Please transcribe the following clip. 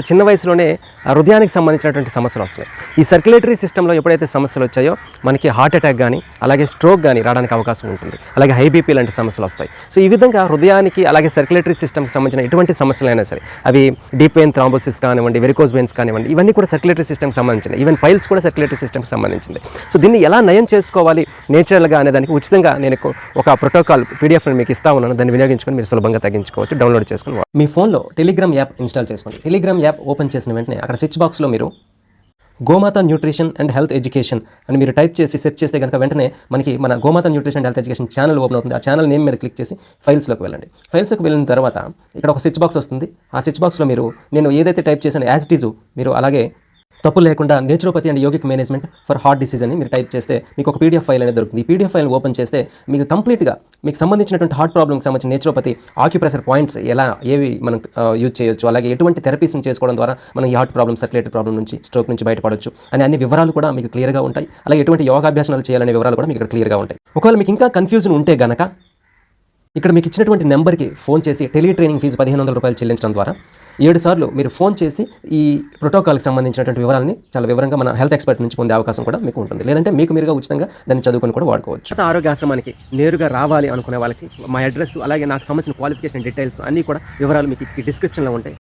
చిన్న వయసులోనే హృదయానికి సంబంధించినటువంటి సమస్యలు వస్తున్నాయి. ఈ సర్క్యులేటరీ సిస్టంలో ఎప్పుడైతే సమస్యలు వచ్చాయో మనకి హార్ట్ అటాక్ కానీ అలాగే స్ట్రోక్ కానీ రావడానికి అవకాశం ఉంటుంది. అలాగే హై బీపీ లాంటి సమస్యలు వస్తాయి. సో ఈ విధంగా హృదయానికి అలాగే సర్క్యులేటరీ సిస్టమ్కి సంబంధించిన ఎటువంటి సమస్యలైనా సరే అవి డీప్ వెయిన్ థ్రాంబోసిస్ కానివ్వండి వెరికోజ్ వెయిన్స్ కానివ్వండి ఇవన్నీ కూడా సర్క్యులేటరీ సిస్టమ్కి సంబంధించినవి. ఈవెన్ పైల్స్ కూడా సర్క్యులేటరీ సిస్టమ్కి సంబంధించింది సో దీన్ని ఎలా నయం చేసుకోవాలి? నేచురల్గా అనే దానికి ఉచితంగా నేను ఒక- ప్రోటోకాల్ పీడిఎఫ్ మీకు ఇస్తా ఉన్నాను. దాన్ని వినియోగించుకొని మీరు సులభంగా తగ్గించుకోవచ్చు. డౌన్లోడ్ చేసుకుని మీ ఫోన్లో టెలిగ్రామ్ యాప్ ఇన్స్టాల్ చేసుకోండి. టెలిగ్రామ్ యాప్ ఓపెన్ చేసిన వెంటనే అక్కడ స్విచ్ బాక్స్లో మీరు గోమాత న్యూట్రిషన్ అండ్ హెల్త్ ఎడ్యుకేషన్ అని మీరు టైప్ చేసి సెర్చ్ చేస్తే కనుక వెంటనే మనకి మన Gomata nutrition and health education channel open అవుతుంది. ఆ ఛానల్ నేమ్ మీద క్లిక్ చేసి ఫైల్స్లోకి వెళ్ళండి. ఫైల్స్లోకి వెళ్ళిన తర్వాత ఇక్కడ ఒక స్విచ్ బాక్స్ వస్తుంది. ఆ స్విచ్ బాక్స్లో మీరు నేను ఏదైతే టైప్ చేశాను యాజ్ ఇట్ ఈజు మీరు అలాగే తప్పు లేకుండా naturopathy and yogic management for heart disease అని మీరు టైప్ చేస్తే మీకు ఒక పీడిఎఫ్ ఫైల్ అనేది దొరుకుతుంది. ఈ పీడిఎఫ్ ఫైల్ ఓపెన్ చేస్తే మీకు కంప్లీట్గా మీకు సంబంధించినటువంటి హార్ట్ ప్రాబ్లమ్కి సంబంధించిన నేచురోపతి ఆక్యుప్రెషర్ పాయింట్స్ ఎలా ఏవి మనం యూజ్ చేయొచ్చు అలాగే ఎటువంటి థెరపీస్ని చేసుకోవడం ద్వారా మనం ఈ హార్ట్ ప్రాబ్లమ్ సర్క్యులేటరీ ప్రాబ్లమ్ నుంచి స్ట్రోక్ నుంచి బయటపడవచ్చు అనే అన్ని వివరాలు కూడా మీకు క్లియర్గా ఉంటాయి. అలాగే ఎటువంటి యోగాభ్యాసనాలు చేయాలనే వివరాలు కూడా మీకు ఇక్కడ క్లియర్గా ఉంటాయి. ఒకవేళ మీకు ఇంకా కన్ఫ్యూజన్ ఉంటే గనక ఇక్కడ మీకు ఇచ్చినటువంటి నెంబర్కి ఫోన్ చేసి టెలి ట్రైనింగ్ ఫీజు పదిహేను వందల రూపాయలు చెల్లించడం ద్వారా ఏడు సార్లు మీరు ఫోన్ చేసి ఈ ప్రోటోకాల్కి సంబంధించినటువంటి వివరాలని చాలా వివరంగా మన హెల్త్ ఎక్స్పర్ట్ నుంచి పొందే అవకాశం కూడా మీకు ఉంటుంది. లేదంటే మీకు మీరుగా ఉచితంగా దాన్ని చదువుకొని కూడా వాడుకోవచ్చు. ఆరోగ్య ఆశ్రమానికి నేరుగా రావాలి అనుకునే వాళ్ళకి మా అడ్రస్ అలాగే నాకు సంబంధించిన క్వాలిఫికేషన్ డీటెయిల్స్ అన్నీ కూడా వివరాలు మీకు ఈ డిస్క్రిప్షన్లో ఉంటాయి.